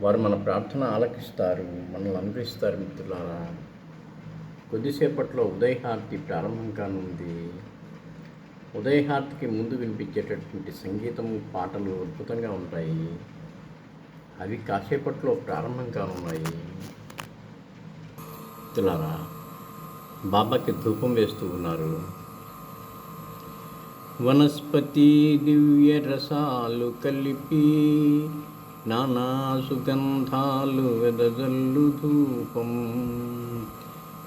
వారు మన ప్రార్థన ఆలకిస్తారు మనల్ని అనుగ్రహిస్తారు మిత్రులారా. కొద్దిసేపట్లో ఉదయహారతి ప్రారంభం కానుంది. ఉదయహారతికి ముందు వినిపించేటటువంటి సంగీతం పాటలు అద్భుతంగా ఉంటాయి. అవి కాసేపట్లో ప్రారంభం కానున్నాయి. మిత్రులారా బాబాకి ధూపం వేస్తూ ఉన్నారు. వనస్పతి దివ్య రసాలు కలిపి నానా సుగంధాలు వెదజల్లు ధూపం.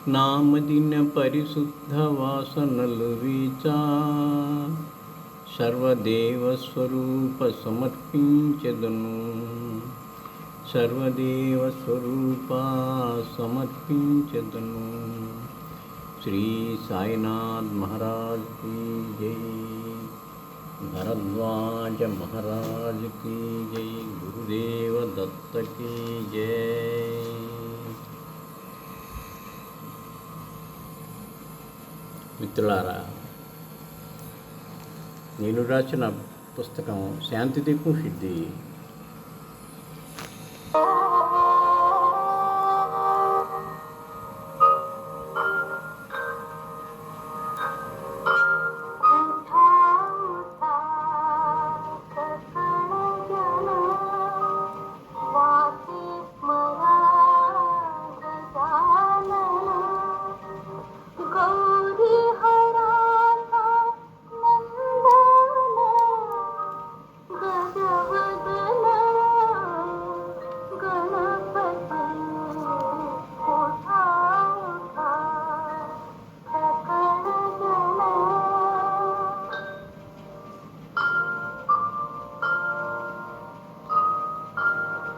నామదిన పరిశుద్ధ వాసనలు వీచా. సర్వదేవస్వరూప సమర్పించదును. సర్వదేవస్వరూప సమర్పించదును. శ్రీ సాయినాథ్ మహారాజ్ జై. భరద్వాజ మహారాజ్ జై గురుదేవ దత్తకి జై మిత్రులారా నేను రాసిన పుస్తకం శాంతిదిక్కు సిద్ధి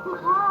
Mom!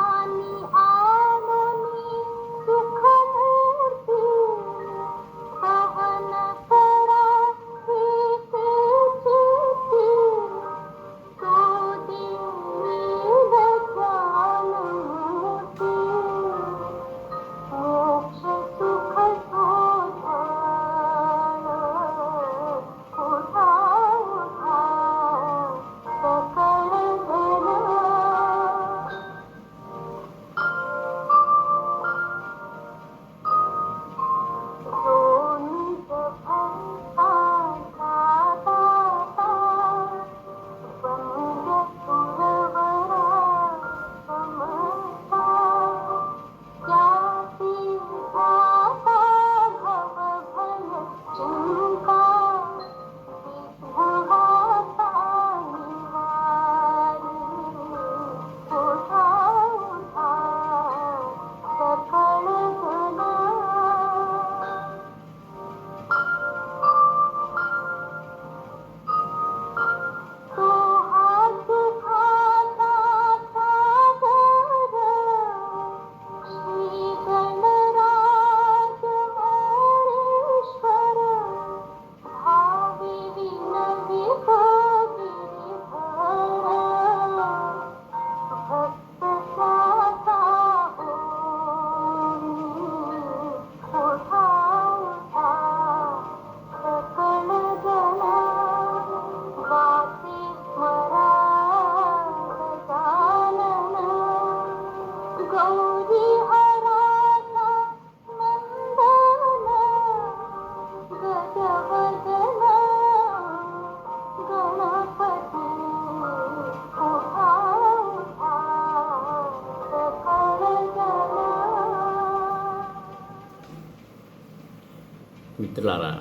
మిత్రులారా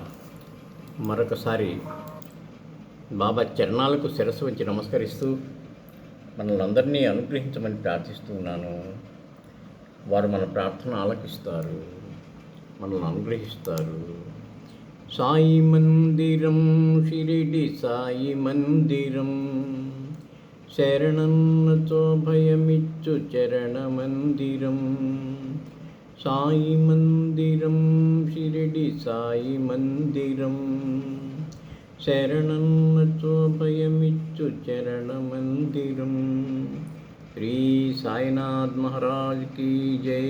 మరొకసారి బాబా చరణాలకు శిరస్సు వచ్చి నమస్కరిస్తూ మనల్ని అందరినీ అనుగ్రహించమని ప్రార్థిస్తున్నాను వారు మన ప్రార్థన ఆలకిస్తారు మనల్ని అనుగ్రహిస్తారు. సాయి మందిరం షిరిడి సాయి మందిరం శరణన్నతో భయమిచ్చు చరణమందిరం సాయి మందిరం షిరిడి సాయి మందిరం శరణన్నతో భయమిచ్చు చరణమందిరం శ్రీ సాయినాథ్ మహారాజ్ కీ జై